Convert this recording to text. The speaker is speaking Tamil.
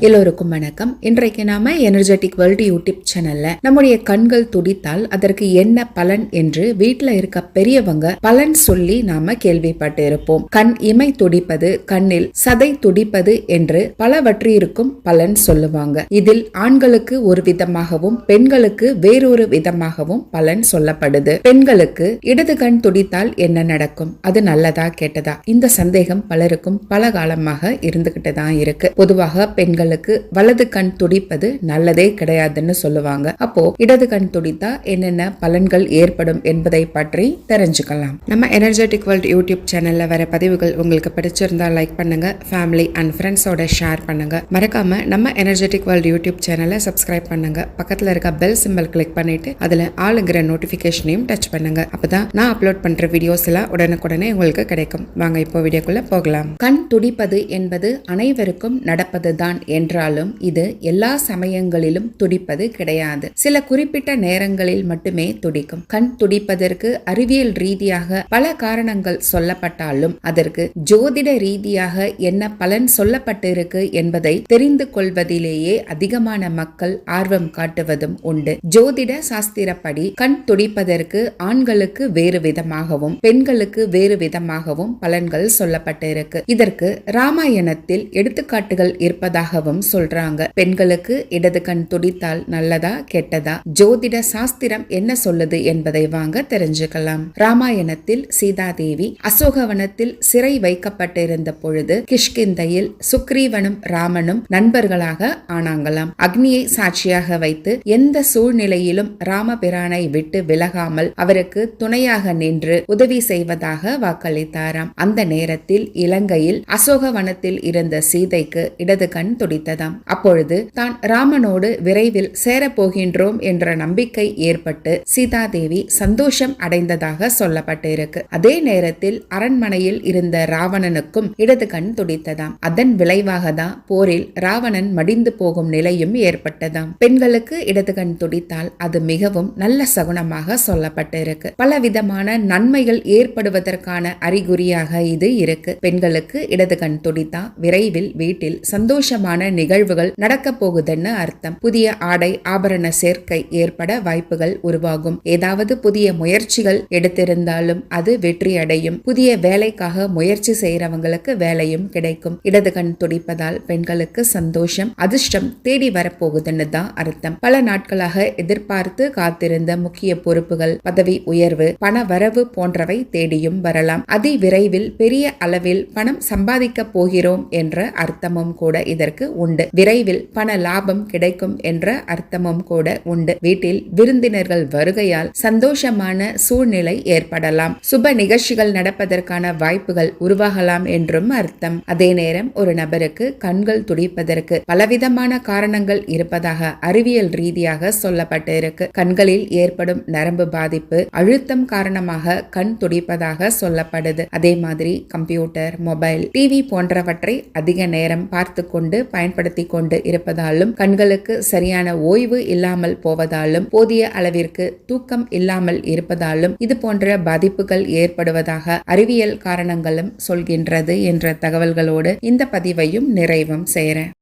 எல்லோருக்கும் வணக்கம். இன்றைக்கு நாம எனர்ஜெட்டிக் வேர்ல்டு யூடியூப் சேனல்ல நம்முடைய கண்கள் துடித்தால் அதற்கு என்ன பலன் என்று வீட்ல இருக்க பெரியவங்க பலன் சொல்லி நாம கேள்விப்பட்டு இருப்போம். கண் இமை துடிப்பது கண்ணில் சதை துடிப்பது என்று பலவற்றிற்கும் பலன் சொல்லுவாங்க. இதில் ஆண்களுக்கு ஒரு விதமாகவும் பெண்களுக்கு வேறொரு விதமாகவும் பலன் சொல்லப்படுது. பெண்களுக்கு இடது கண் துடித்தால் என்ன நடக்கும்? அது நல்லதா கெட்டதா? இந்த சந்தேகம் பலருக்கும் பல காலமாக இருந்துகிட்டு தான் இருக்கு. பொதுவாக பெண்கள் பெண்களுக்கு வலது கண் துடிப்பது நல்லதே கிடையாதுன்னு சொல்லுவாங்க. அப்போ இடது கண் துடித்தா என்னென்ன பலன்கள் ஏற்படும் என்பதை பற்றி தெரிஞ்சுக்கலாம். நம்ம எனர்ஜெட்டிக் வேர்ல்ட் யூடியூப் சேனல்ல வர பதிவுகள் உங்களுக்கு பிடிச்சிருந்தா லைக் பண்ணுங்க. ஃபேமிலி அண்ட் ஃப்ரெண்ட்ஸோட ஷேர் பண்ணுங்க. மறக்காம நம்ம எனர்ஜெட்டிக் வேர்ல்ட் யூடியூப் சேனலை சப்ஸ்கிரைப் பண்ணுங்க. பக்கத்துல இருக்க பெல் சிம்பிள் கிளிக் பண்ணிட்டு அதுல ஆளுங்கிற நோட்டிபிகேஷனையும் டச் பண்ணுங்க. அப்பதான் நான் அப்லோட் பண்ற வீடியோஸ் எல்லாம் உடனுக்குடனே உங்களுக்கு கிடைக்கும். வாங்க இப்போ வீடியோக்குள்ள போகலாம். கண் துடிப்பது என்பது அனைவருக்கும் நடப்பதுதான் என்றாலும் இது எல்லா சமயங்களிலும் துடிப்பது கிடையாது. சில குறிப்பிட்ட நேரங்களில் மட்டுமே துடிக்கும். கண் துடிப்பதற்கு அறிவியல் ரீதியாக பல காரணங்கள் சொல்லப்பட்டாலும் அதற்கு ஜோதிட ரீதியாக என்ன பலன் சொல்லப்பட்டிருக்கு என்பதை தெரிந்து கொள்வதிலேயே அதிகமான மக்கள் ஆர்வம் காட்டுவதும் உண்டு. ஜோதிட சாஸ்திரப்படி கண் துடிப்பதற்கு ஆண்களுக்கு வேறு விதமாகவும் பெண்களுக்கு வேறு விதமாகவும் பலன்கள் சொல்லப்பட்டிருக்கு. இதற்கு ராமாயணத்தில் எடுத்துக்காட்டுகள் இருப்பதாகவும் சொல்றாங்க. பெண்களுக்கு இடது கண் துடித்தால் நல்லதா கெட்டதா? ஜோதிட சாஸ்திரம் என்ன சொல்லுது என்பதை வாங்க தெரிஞ்சுக்கலாம். ராமாயணத்தில் சீதாதேவி அசோகவனத்தில் சிறை வைக்கப்பட்டிருந்த பொழுது கிஷ்கிந்தையில் சுக்ரீவனும் ராமனும் நண்பர்களாக ஆனாங்களாம். அக்னியை சாட்சியாக வைத்து எந்த சூழ்நிலையிலும் ராமபிரானை விட்டு விலகாமல் அவருக்கு துணையாக நின்று உதவி செய்வதாக வாக்களித்தாராம். அந்த நேரத்தில் இலங்கையில் அசோகவனத்தில் இருந்த சீதைக்கு இடது கண் துடித்ததாம் அப்பொழுது தான் ராமனோடு விரைவில் சேரப்போகின்றோம் என்ற நம்பிக்கை ஏற்பட்டு சீதாதேவி சந்தோஷம் அடைந்ததாக சொல்லப்பட்டிருக்கு. அதே நேரத்தில் அரண்மனையில் இருந்த ராவணனுக்கும் இடது கண் துடித்ததாம். அதன் விளைவாக தான் போரில் ராவணன் மடிந்து போகும் நிலையும் ஏற்பட்டதாம். பெண்களுக்கு இடது கண் துடித்தால் அது மிகவும் நல்ல சகுனமாக சொல்லப்பட்டிருக்கு. பலவிதமான நன்மைகள் ஏற்படுவதற்கான அறிகுறியாக இது இருக்கு. பெண்களுக்கு இடது கண் துடித்தா விரைவில் வீட்டில் சந்தோஷமான நிகழ்வுகள் நடக்க போகுதுன்னு அர்த்தம். புதிய ஆடை ஆபரண சேர்க்கை ஏற்பட வாய்ப்புகள் உருவாகும். ஏதாவது புதிய முயற்சிகள் எடுத்திருந்தாலும் அது வெற்றி அடையும் புதிய வேலைக்காக முயற்சி செய்யறவங்களுக்கு வேலையும் கிடைக்கும். இடது கண் துடிப்பதால் பெண்களுக்கு சந்தோஷம் அதிர்ஷ்டம் தேடி வரப்போகுதுன்னு தான் அர்த்தம். பல நாட்களாக எதிர்பார்த்து காத்திருந்த முக்கிய பொறுப்புகள் பதவி உயர்வு பண வரவு போன்றவை தேடியும் வரலாம். அதி விரைவில் பெரிய அளவில் பணம் சம்பாதிக்க போகிறோம் என்ற அர்த்தமும் கூட இதற்கு உண்டு. விரைவில் பண லாபம் கிடைக்கும் என்ற அர்த்தமும் கூட உண்டு. வீட்டில் விருந்தினர்கள் வருகையால் சந்தோஷமான சூழ்நிலை ஏற்படலாம். சுப நிகழ்ச்சிகள் நடப்பதற்கான வாய்ப்புகள் உருவாகலாம் என்றும் அர்த்தம். அதே நேரம் ஒரு நபருக்கு கண்கள் துடிப்பதற்கு பலவிதமான காரணங்கள் இருப்பதாக அறிவியல் ரீதியாக சொல்லப்பட்டிருக்கு. கண்களில் ஏற்படும் நரம்பு பாதிப்பு அழுத்தம் காரணமாக கண் துடிப்பதாக சொல்லப்படுது. அதே மாதிரி கம்ப்யூட்டர் மொபைல் டிவி போன்றவற்றை அதிக நேரம் பார்த்து கொண்டு பயன்படுத்தி கொண்டு இருப்பதாலும் கண்களுக்கு சரியான ஓய்வு இல்லாமல் போவதாலும் போதிய அளவிற்கு தூக்கம் இல்லாமல் இருப்பதாலும் இது போன்ற பாதிப்புகள் ஏற்படுவதாக அறிவியல் காரணங்களும் சொல்கின்றது என்ற தகவல்களோடு இந்த பதிவையும் நிறைவும் செய்கிறேன்.